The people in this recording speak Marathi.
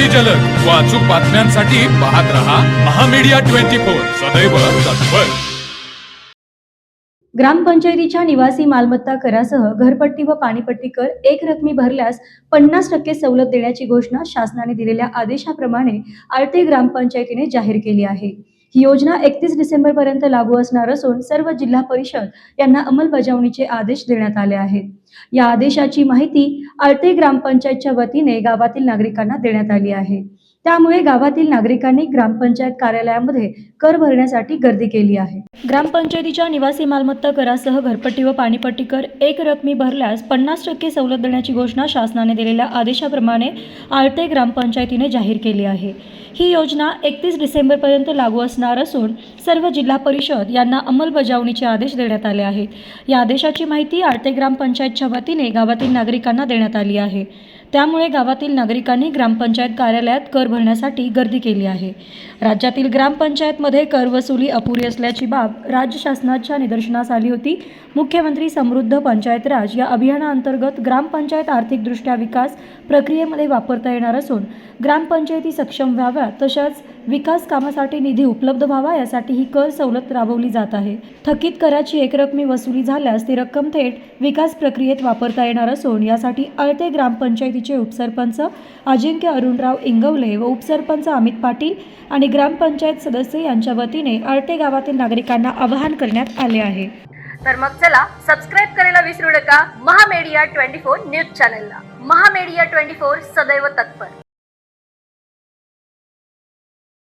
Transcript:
अति जलद. व अचूक बातम्यांसाठी पाहत रहा महामीडिया ट्वेंटी फोर. सदैव तत्पर. ग्रामपंचायतीच्या निवासी मालमत्ता करासह घरपट्टी व पाणीपट्टी कर एक रकमी भरल्यास पन्नास टक्के सवलत देण्याची घोषणा शासनाने दिलेल्या आदेशाप्रमाणे आळते ग्रामपंचायतीने जाहीर केली आहे. ही योजना एकतीस डिसेंबर पर्यंत लागू असणार असून सर्व जिल्हा परिषद यांना अंमलबजावणीचे आदेश देण्यात आले आहेत. या आदेशाची माहिती आळते ग्रामपंचायतच्या वतीने गावातील नागरिकांना देण्यात आली आहे. त्यामुळे गावातील नागरिकांनी ग्रामपंचायत कार्यालयामध्ये कर भरण्यासाठी गर्दी केली आहे. ग्रामपंचायतीच्या निवासी मालमत्ता करासह घरपट्टी व पाणीपट्टी कर एक रकमी भरल्यास पन्नास टक्के सवलत देण्याची घोषणा शासनाने दिलेल्या आदेशाप्रमाणे आळते ग्रामपंचायतीने जाहीर केली आहे. ही योजना एकतीस डिसेंबरपर्यंत लागू असणार असून सर्व जिल्हा परिषद यांना अंमलबजावणीचे आदेश देण्यात आले आहेत. या आदेशाची माहिती आळते ग्रामपंचायतच्या वतीने गावातील नागरिकांना देण्यात आली आहे. त्यामुळे गावातील नागरिकांनी ग्रामपंचायत कार्यालयात कर भरण्यासाठी गर्दी केली आहे. राज्यातील ग्रामपंचायतमध्ये कर वसुली अपुरी असल्याची बाब राज्य शासनाच्या निदर्शनास आली होती. मुख्यमंत्री समृद्ध पंचायत राज या अभियानाअंतर्गत ग्रामपंचायत आर्थिकदृष्ट्या विकास प्रक्रियेमध्ये वापरता येणार असून ग्रामपंचायती सक्षम व्हाव्या तशाच विकास कामासाठी निधी उपलब्ध व्हावा यासाठी ही कर सवलत राबवली जात आहे. थकीत कराची एकरकमी वसुली झाल्यास ती रक्कम थेट विकास प्रक्रियेत वापरता येणार असून यासाठी अळते ग्रामपंचायतीचे उपसरपंच अजिंक्य अरुणराव इंगवले व उपसरपंच अमित पाटील आणि ग्रामपंचायत सदस्य यांच्या वतीने अळते गावातील नागरिकांना आवाहन करण्यात आले आहे. तर मग चला सबस्क्राईब करायला विसरू नका. महामेडिया ट्वेंटी फोर न्यूज चॅनलला. महामेडिया ट्वेंटी फोर सदैव तत्पर.